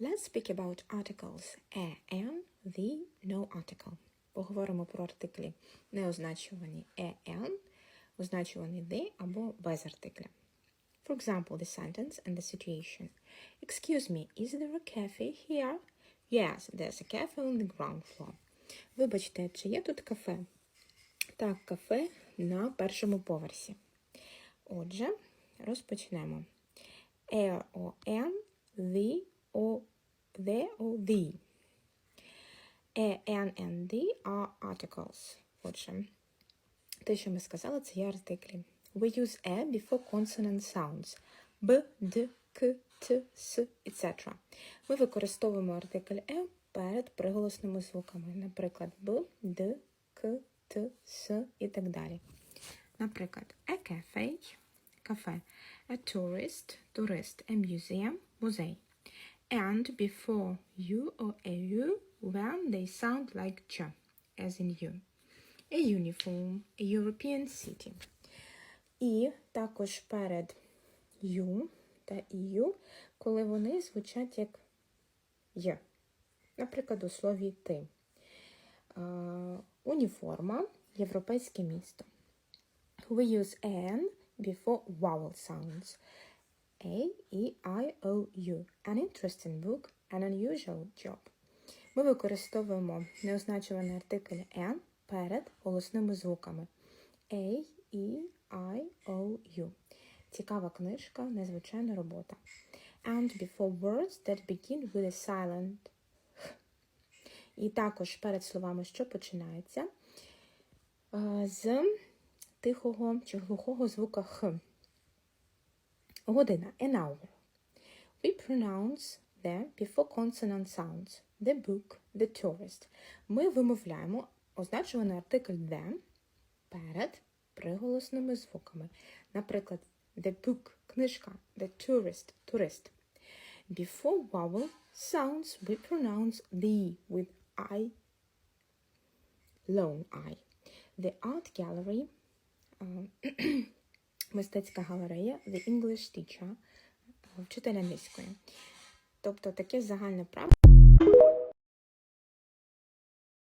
Let's speak about articles a, an, the, no article. Поговоримо про артиклі неозначувані a, an, означувані the або без артикля. For example, the sentence and the situation. Excuse me, is there a cafe here? Yes, there's a cafe on the ground floor. Вибачте, чи є тут кафе? Так, кафе на першому поверсі. Отже, розпочнемо. A or an, the or the or the. A, an and the are articles. Отже, те, що ми сказали, це є артиклі. We use a before consonant sounds. B, D, K, T, S, etc. Ми використовуємо артикль e перед приголосними звуками. Наприклад, B, D, K, T, S і так далі. Наприклад, a cafe – кафе, a tourist – турист, a museum – музей. And before you or a you when they sound like ch, as in you. A uniform, a European city. І також перед you та EU, коли вони звучать як є. Наприклад, у слові ти. Уніформа європейське місто. We use an before vowel sounds. A, E, I, O, U. An interesting book, an unusual job. Ми використовуємо неозначуваний артикль an перед голосними звуками. A, E, I, O, U. Цікава книжка, незвичайна робота. And before words that begin with a silent. І також перед словами, що починається е, з тихого чи глухого звука х. Година an hour. We pronounce the before consonant sounds. The book, the tourist. Ми вимовляємо означуваний артикль the перед приголосними звуками. Наприклад, the book – книжка, the tourist – турист. Before vowel sounds we pronounce the with I, lone I. The art gallery uh, мистецька галерея, the English teacher, вчитель англійської. Тобто таке загальне правило